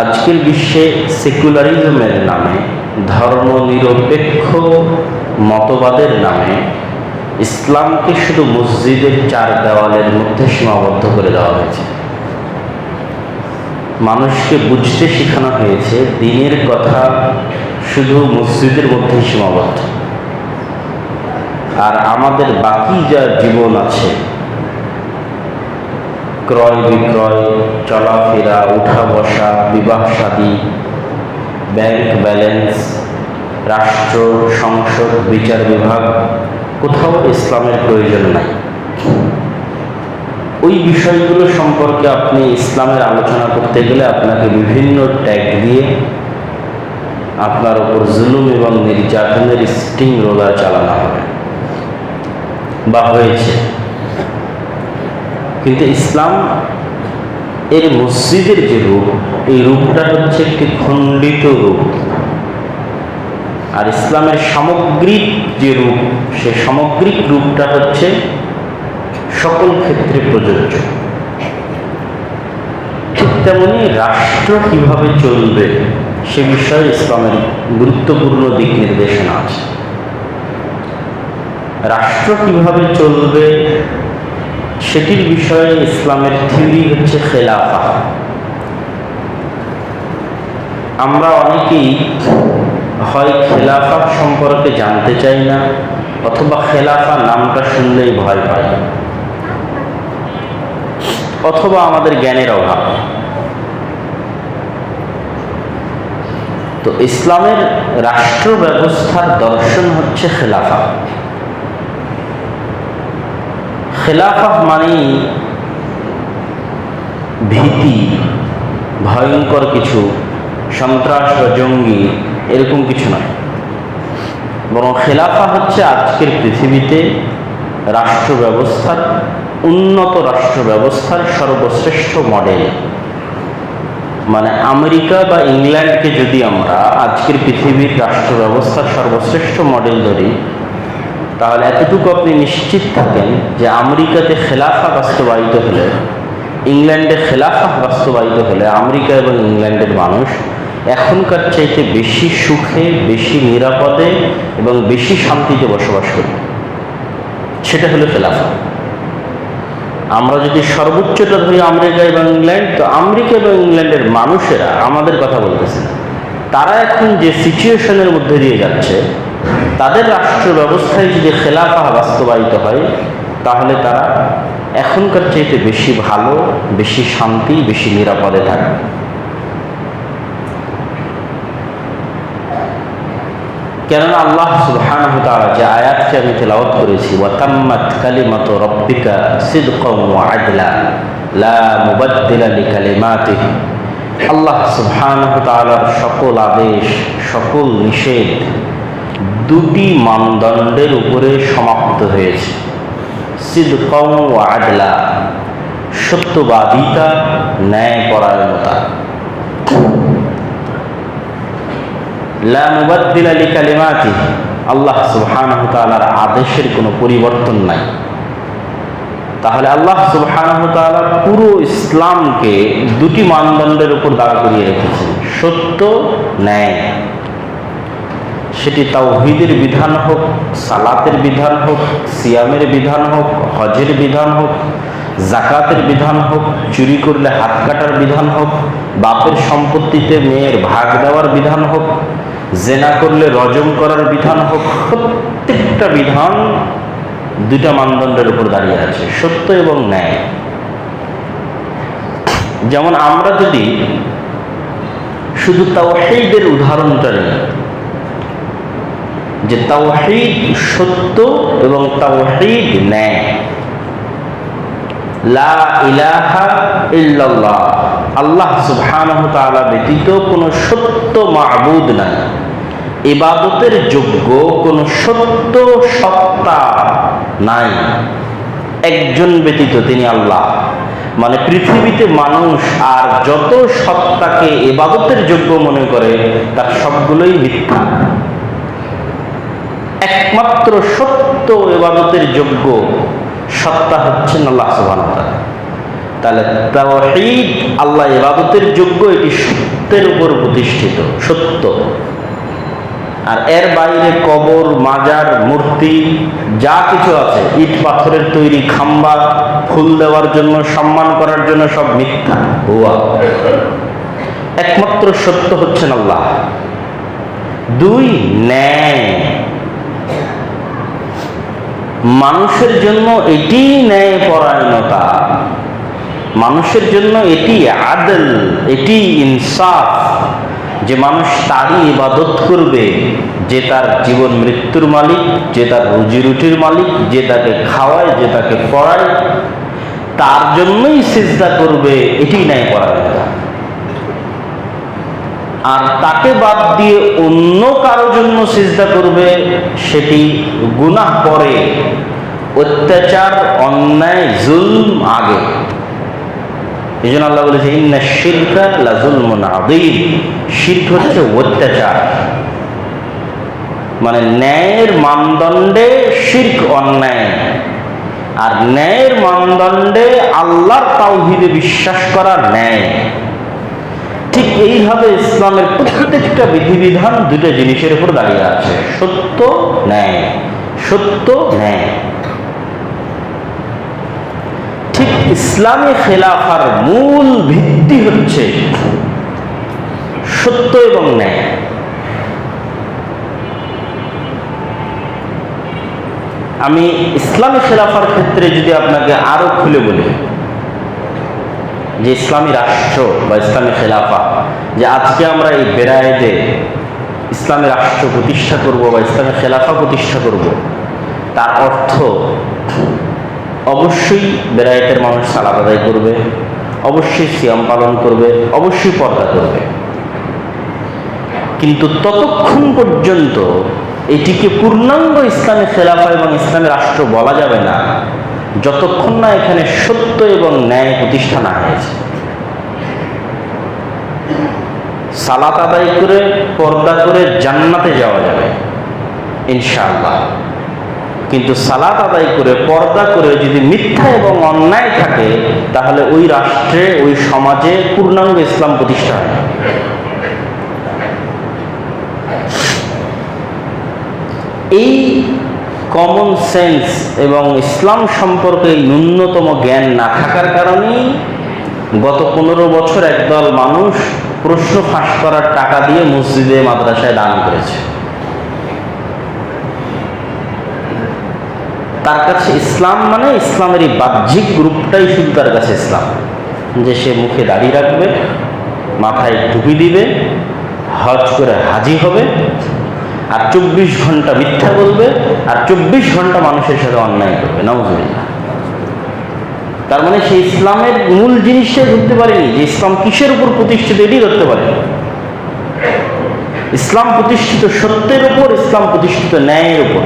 আজকের বিশ্বে সেকুলারিজমের নামে ধর্ম নিরপেক্ষ মতবাদের নামে, ইসলামকে শুধু মসজিদের চার দেওয়ালের মধ্যে সীমাবদ্ধ করে দেওয়া হয়েছে। মানুষকে বুঝতে শেখানো হয়েছে, দিনের কথা শুধু মসজিদের মধ্যে সীমাবদ্ধ। আর আমাদের বাকি যা জীবন আছে ক্রয় বিক্রয়, চলাফেরা উঠা বসা বিবাহ শাদী ব্যাংক ব্যালেন্স রাষ্ট্র, সংসদ, বিচার বিভাগ, কোথাও ইসলামের প্রয়োজন নাই। ওই বিষয়গুলো সম্পর্কে আপনি ইসলামের আলোচনা করতে গেলে আপনাকে বিভিন্ন ট্যাগ দিয়ে আপনার ওপর জুলুম এবং নির্যাতনের স্টিং রোলার চালানো হবে। বা হয়েছে। কিন্তু ইসলাম এর মসজিদের যে রূপ, এই রূপটা হচ্ছে একটি খণ্ডিত রূপ। আর ইসলামের সামগ্রিক যে রূপ, সে সামগ্রিক রূপটা হচ্ছে সকল ক্ষেত্রে প্রযোজ্য। ঠিক তেমনি রাষ্ট্র কীভাবে চলবে, সে বিষয়ে ইসলামের গুরুত্বপূর্ণ দিক নির্দেশনা আছে। রাষ্ট্র কীভাবে চলবে সেটির বিষয়ে ইসলামের থিওরি হচ্ছে খেলাফা। আমরা অনেকেই হয় খেলাফা সম্পর্কে জানতে চাই না, অথবা খেলাফা নামটা শুনলেই ভয় পাই। অথবা আমাদের জ্ঞানের অভাব। তো ইসলামের রাষ্ট্র ব্যবস্থার দর্শন হচ্ছে খেলাফা। খেলাফা মানেই ভীতি, ভয়ঙ্কর কিছু, সন্ত্রাস বা জঙ্গি, এরকম কিছু নয়। বরং খেলাফা হচ্ছে আজকের পৃথিবীতে রাষ্ট্র ব্যবস্থার উন্নত রাষ্ট্র ব্যবস্থার সর্বশ্রেষ্ঠ মডেল মানে আমেরিকা বা ইংল্যান্ডকে যদি আমরা আজকের পৃথিবীর রাষ্ট্র ব্যবস্থার সর্বশ্রেষ্ঠ মডেল ধরি তাহলে এতটুকু আপনি নিশ্চিত থাকেন যে আমেরিকাতে খেলাফা বাস্তবায়িত হলে, ইংল্যান্ডে খেলাফা বাস্তবায়িত হলে আমেরিকা এবং ইংল্যান্ডের মানুষ এখনকার চাইতে বেশি সুখে, বেশি নিরাপদে এবং বেশি শান্তিতে বসবাস করবে। সেটা হলো খেলাফা। আমরা যদি সর্বোচ্চটা ধরি আমেরিকা এবং ইংল্যান্ড, তো আমেরিকা এবং ইংল্যান্ডের মানুষেরা আমাদের কথা বলতেছে তারা এখন যে সিচুয়েশনের মধ্যে দিয়ে যাচ্ছে তাদের রাষ্ট্র ব্যবস্থায় যদি খেলাফা বাস্তবায়িত হয়, তাহলে তারা এখনকার চাইতে বেশি ভালো, বেশি শান্তি, বেশি নিরাপদে থাকে কেননা আল্লাহ ওয়া যে আয়াতকে আমি তেলাওয়াত করেছি, ওয়া তাম্মাত কালিমাতু রাব্বিকা সিদকাম লা আল্লাহ ওয়া সকল আদেশ, সকল নিষেধ দুটি মানদণ্ডের উপরে সমাপ্ত হয়েছে। সিদকাম ওয়া আদলা, সত্যবাদিতা ন্যায় পরায়ণতা লা মুবাদ্দিলা লিকালিমাতি, আল্লাহ সুবহানাহু তাআলার আদেশের কোনো পরিবর্তন নাই। তাহলে আল্লাহ সুবহানাহু তাআলা পুরো ইসলামকে দুটি মানদণ্ডের উপর দাঁড় করিয়ে রেখেছেন, সত্য, ন্যায়। সেটি তাওহীদের বিধান হোক, সালাতের বিধান হোক, সিয়ামের বিধান হোক, হজের বিধান হোক জাকাতের বিধান হোক, চুরি করলে হাত কাটার বিধান হোক, বাপের সম্পত্তিতে মেয়ের ভাগ দেওয়ার বিধান হোক, জেনা করলে রজম করার বিধান হোক, প্রত্যেকটা বিধান দুটা মানদণ্ডের উপর দাঁড়িয়ে আছে, সত্য এবং ন্যায়। যেমন আমরা যদি শুধু তাওহীদের উদাহরণটা নিই যে তাওহীদ সত্য এবং তাওহীদ ন্যায়। লা ইলাহা ইল্লাল্লাহ। আল্লাহ সুবহানাহু তাআলা ব্যতীত কোনো সত্য মাবুদ নাই। ইবাদতের যোগ্য কোনো সত্য সত্তা নাই। একজন ব্যতীত তিনি আল্লাহ। মানে পৃথিবীতে মানুষ আর যত সত্তাকে ইবাদতের যোগ্য মনে করে, তার সবগুলোই মিথ্যা। একমাত্র সত্য ইবাদতের যোগ্য সত্তা হচ্ছেন আল্লাহ তাআলা। তাহলে তাওহীদ আল্লাহ ইবাদতের যোগ্য এটি সত্যের উপর প্রতিষ্ঠিত, সত্য। আর এর বাইরে কবর, মাজার, মূর্তি, যা কিছু আছে, ইট পাথরের তৈরি খাম্বা ফুল দেওয়ার জন্য, সম্মান করার জন্য সব মিথ্যা হুয়া একমাত্র সত্য হচ্ছেন আল্লাহ। দুই, ন্যায়। মানুষের জন্য এটি ন্যায় পরায়ণতা মানুষের জন্য এটি আদল, এটি ইনসাফ। যে মানুষ তারই ইবাদত করবে, যে তার জীবন মৃত্যুর মালিক, যে তার রুজি রুটির মালিক, যে তাকে খাওয়ায়, যে তাকে পড়ায়, তার জন্যই সিজদা করবে, এটি ন্যায় পরায়ণতা আর তাকে বাদ দিয়ে অন্য কারও জন্য সিজদা করবে, সেটি গুনাহ পরে। অত্যাচার, অন্যায়, জুলম আগে। এই জন্য আল্লাহ বলেছে, ইন্না শিরকা লাজুলমুন হচ্ছে অত্যাচার। মানে ন্যায়ের মানদণ্ডে শির্ক, অন্যায়। আর ন্যায়ের মানদণ্ডে আল্লাহর তাওহিদে বিশ্বাস করা ন্যায়। ঠিক এইভাবে ইসলামের প্রত্যেকটা বিধিবিধান দুটো জিনিসের উপর দাঁড়িয়ে আছে। সত্য, ন্যায়। সত্য, ন্যায়। ঠিক ইসলামী খেলাফার মূল ভিত্তি হচ্ছে সত্য এবং ন্যায়। আমি ইসলামী খেলাফার ক্ষেত্রে যদি আপনাকে আরও খুলে বলি যে ইসলামী রাষ্ট্র বা ইসলামী খেলাফা, যে আজকে আমরা এই বেড়ায়েতে ইসলামী রাষ্ট্র প্রতিষ্ঠা করব বা ইসলামী খেলাফা প্রতিষ্ঠা করব, তার অর্থ অবশ্যই বেড়ায়েতের মানুষ সালাদ আদায় করবে, অবশ্যই সিয়াম পালন করবে, অবশ্যই পর্দা করবে। কিন্তু ততক্ষণ পর্যন্ত এটিকে পূর্ণাঙ্গ ইসলামী খেলাফা এবং ইসলামী রাষ্ট্র বলা যাবে না। যতক্ষণ না এখানে সত্য এবং ন্যায় প্রতিষ্ঠা না হয়েছে। সালাত আদায় করে, পর্দা করে জান্নাতে যাওয়া যাবে, ইনশাআল্লাহ। কিন্তু সালাত আদায় করে, পর্দা করে যদি মিথ্যা এবং অন্যায় থাকে, তাহলে ওই রাষ্ট্রে, ওই সমাজে পূর্ণাঙ্গ ইসলাম প্রতিষ্ঠা হয় এই কমন সেন্স এবং ইসলাম সম্পর্কে ন্যূনতম জ্ঞান না থাকার কারণেই গত পনেরো বছর একদল মানুষ প্রশ্ন ফাঁস করার টাকা দিয়ে মসজিদে, মাদ্রাসায় দান করেছে। তার কাছে ইসলাম মানে ইসলামের এই বাহ্যিক রূপটাই শুধু তার কাছে ইসলাম। যে সে মুখে দাড়ি রাখবে, মাথায় টুপি দিবে, হজ করে হাজি হবে আর চব্বিশ ঘণ্টা মিথ্যা বলবে, আর চব্বিশ ঘণ্টা মানুষের সাথে অন্যায় করবে নজরুল্লাহ তার মানে সে ইসলামের মূল জিনিসটাই ধরতে পারেনি, যে ইসলাম কিসের উপর প্রতিষ্ঠিত এটি ধরতে পারেনি। ইসলাম প্রতিষ্ঠিত সত্যের উপর, ইসলাম প্রতিষ্ঠিত ন্যায়ের উপর।